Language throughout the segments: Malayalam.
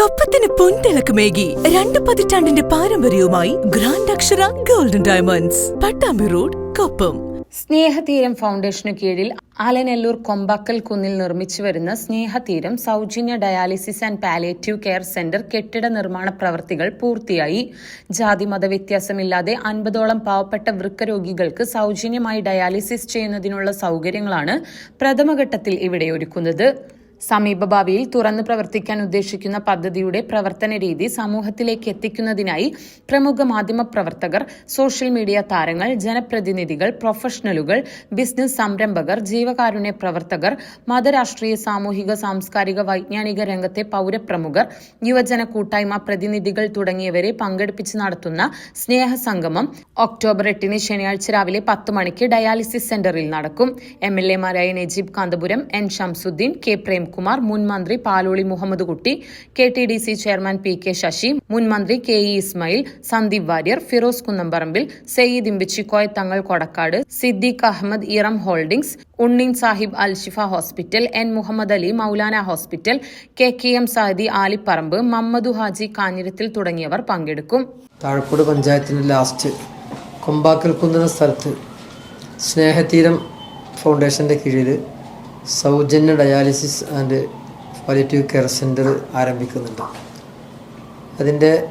കൊപ്പത്തിന് പൊൻതിളക്കമേകി രണ്ട് പതിറ്റാണ്ടിന്റെ പാരമ്പര്യവുമായി grand Akshara golden diamonds Pattambi road Koppam. Snehatheeram ഫൗണ്ടേഷനു കീഴിൽ ആലനെല്ലൂർ കൊമ്പാക്കൽ കുന്നിൽ നിർമ്മിച്ചു വരുന്ന സ്നേഹതീരം സൗജന്യ dialysis and palliative care centre കെട്ടിട നിർമ്മാണ പ്രവൃത്തികൾ പൂർത്തിയായി. ജാതി മത വ്യത്യാസമില്ലാതെ അൻപതോളം പാവപ്പെട്ട വൃക്കരോഗികൾക്ക് സൗജന്യമായി ഡയാലിസിസ് ചെയ്യുന്നതിനുള്ള സൗകര്യങ്ങളാണ് പ്രഥമഘട്ടത്തിൽ ഇവിടെ ഒരുക്കുന്നത്. സമീപഭാവിയിൽ തുറന്നു പ്രവർത്തിക്കാൻ ഉദ്ദേശിക്കുന്ന പദ്ധതിയുടെ പ്രവർത്തന രീതി സമൂഹത്തിലേക്ക് എത്തിക്കുന്നതിനായി പ്രമുഖ മാധ്യമ പ്രവർത്തകർ സോഷ്യൽ മീഡിയ താരങ്ങൾ ജനപ്രതിനിധികൾ പ്രൊഫഷണലുകൾ ബിസിനസ് സംരംഭകർ ജീവകാരുണ്യ പ്രവർത്തകർ മതരാഷ്ട്രീയ സാമൂഹിക സാംസ്കാരിക വൈജ്ഞാനിക രംഗത്തെ പൗരപ്രമുഖർ യുവജന കൂട്ടായ്മ പ്രതിനിധികൾ തുടങ്ങിയവരെ പങ്കെടുപ്പിച്ച് നടത്തുന്ന സ്നേഹസംഗമം ഒക്ടോബർ എട്ടിന് ശനിയാഴ്ച രാവിലെ പത്ത് മണിക്ക് ഡയാലിസിസ് സെന്ററിൽ നടക്കും. എം എൽ എമാരായ നജീബ് കാന്തപുരം എൻ ഷംസുദ്ദീൻ കെ പ്രേംകുമാർ മുൻ മന്ത്രി Paloli Muhammad Kutty K T D C chairman P K Sasi മുൻ മന്ത്രി K E Ismail Sandeep Warrier Firoz Kunnamparambil Sayyid Imbichikoya Thangal Kodakkad Siddique Ahmed Eram holdings Unnin Sahib Al Shifa hospital N Muhammad Ali Moulana hospital K K M Sadi Alipparamba Mammadu Haji Kanhirathil തുടങ്ങിയവർ പങ്കെടുക്കും. താഴക്കോട് പഞ്ചായത്തിന് ലാസ്റ്റ് കൊമ്പാക്കൽ കുന്നുന്ന സ്ഥലത്ത് സ്നേഹതീരം ഫൗണ്ടേഷന്റെ കീഴിൽ സൗജന്യ dialysis and palliative care centre ആരംഭിക്കുന്നുണ്ട്. അതിന്റെ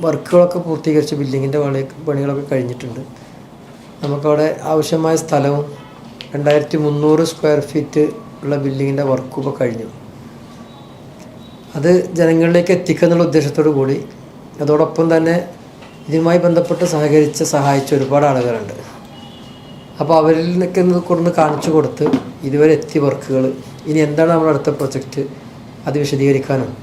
വർക്കുകളൊക്കെ പൂർത്തീകരിച്ച് ബിൽഡിങ്ങിന്റെ പണി പണികളൊക്കെ കഴിഞ്ഞിട്ടുണ്ട്. നമുക്കവിടെ ആവശ്യമായ സ്ഥലവും രണ്ടായിരത്തി മുന്നൂറ് സ്ക്വയർ ഫീറ്റ് ഉള്ള ബിൽഡിങ്ങിന്റെ വർക്കും ഒക്കെ കഴിഞ്ഞു. അത് ജനങ്ങളിലേക്ക് എത്തിക്കുക എന്നുള്ള ഉദ്ദേശത്തോടു കൂടി അതോടൊപ്പം തന്നെ ഇതുമായി ബന്ധപ്പെട്ട് സഹകരിച്ച് സഹായിച്ച ഒരുപാട് ആളുകളുണ്ട്. അപ്പോൾ അവരിൽ നിന്നൊക്കെ ഒന്ന് കൊണ്ടു കാണിച്ചു കൊടുത്ത് ഇതുവരെ എത്തിയ വർക്കുകൾ. ഇനി എന്താണ് നമ്മുടെ അടുത്ത പ്രൊജക്റ്റ് അത് വിശദീകരിക്കാനും.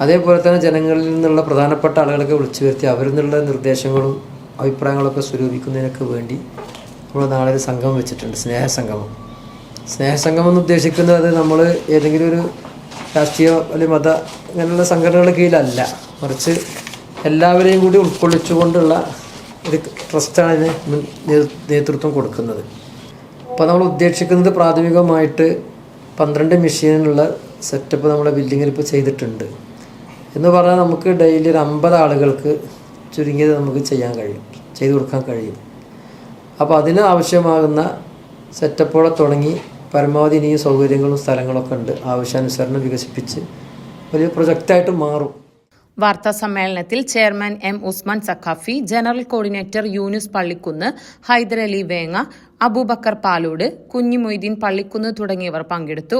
അതേപോലെ തന്നെ ജനങ്ങളിൽ നിന്നുള്ള പ്രധാനപ്പെട്ട ആളുകളൊക്കെ വിളിച്ചു വരുത്തി അവരിൽ നിന്നുള്ള നിർദ്ദേശങ്ങളും അഭിപ്രായങ്ങളൊക്കെ സ്വരൂപിക്കുന്നതിനൊക്കെ വേണ്ടി നമ്മൾ നാളെ ഒരു സംഗമം വെച്ചിട്ടുണ്ട്. സ്നേഹസംഗമം. സ്നേഹസംഗമം എന്ന് ഉദ്ദേശിക്കുന്നത് നമ്മൾ ഏതെങ്കിലും ഒരു രാഷ്ട്രീയ അല്ലെങ്കിൽ മത അങ്ങനെയുള്ള സംഘടനകളുടെ കീഴിലല്ല. മറിച്ച് എല്ലാവരെയും കൂടി ഉൾക്കൊള്ളിച്ചുകൊണ്ടുള്ള ഒരു ട്രസ്റ്റാണ് ഇതിന് നേതൃത്വം കൊടുക്കുന്നത്. അപ്പോൾ നമ്മൾ ഉദ്ദേശിക്കുന്നത് പ്രാഥമികമായിട്ട് പന്ത്രണ്ട് മെഷീനുള്ള സെറ്റപ്പ് നമ്മുടെ ബിൽഡിങ്ങിൽ ഇപ്പോൾ ചെയ്തിട്ടുണ്ട്. എന്ന് പറഞ്ഞാൽ നമുക്ക് ഡെയിലി ഒരു അമ്പത് ആളുകൾക്ക് ചുരുങ്ങിയത് നമുക്ക് ചെയ്യാൻ കഴിയും ചെയ്തു കൊടുക്കാൻ കഴിയും. അപ്പോൾ അതിന് ആവശ്യമാകുന്ന സെറ്റപ്പോടെ തുടങ്ങി പരമാവധി ഇനിയും സൗകര്യങ്ങളും സ്ഥലങ്ങളൊക്കെ ഉണ്ട്. ആവശ്യാനുസരണം വികസിപ്പിച്ച് വലിയ പ്രൊജക്റ്റായിട്ട് മാറും. വാർത്താ സമ്മേളനത്തിൽ chairman M Usman Saqafi general coordinator Yunus Pallikkunnu Haidarali Venga Aboobacker Palode Kunhimoideen Pallikkunnu തുടങ്ങിയവർ പങ്കെടുത്തു.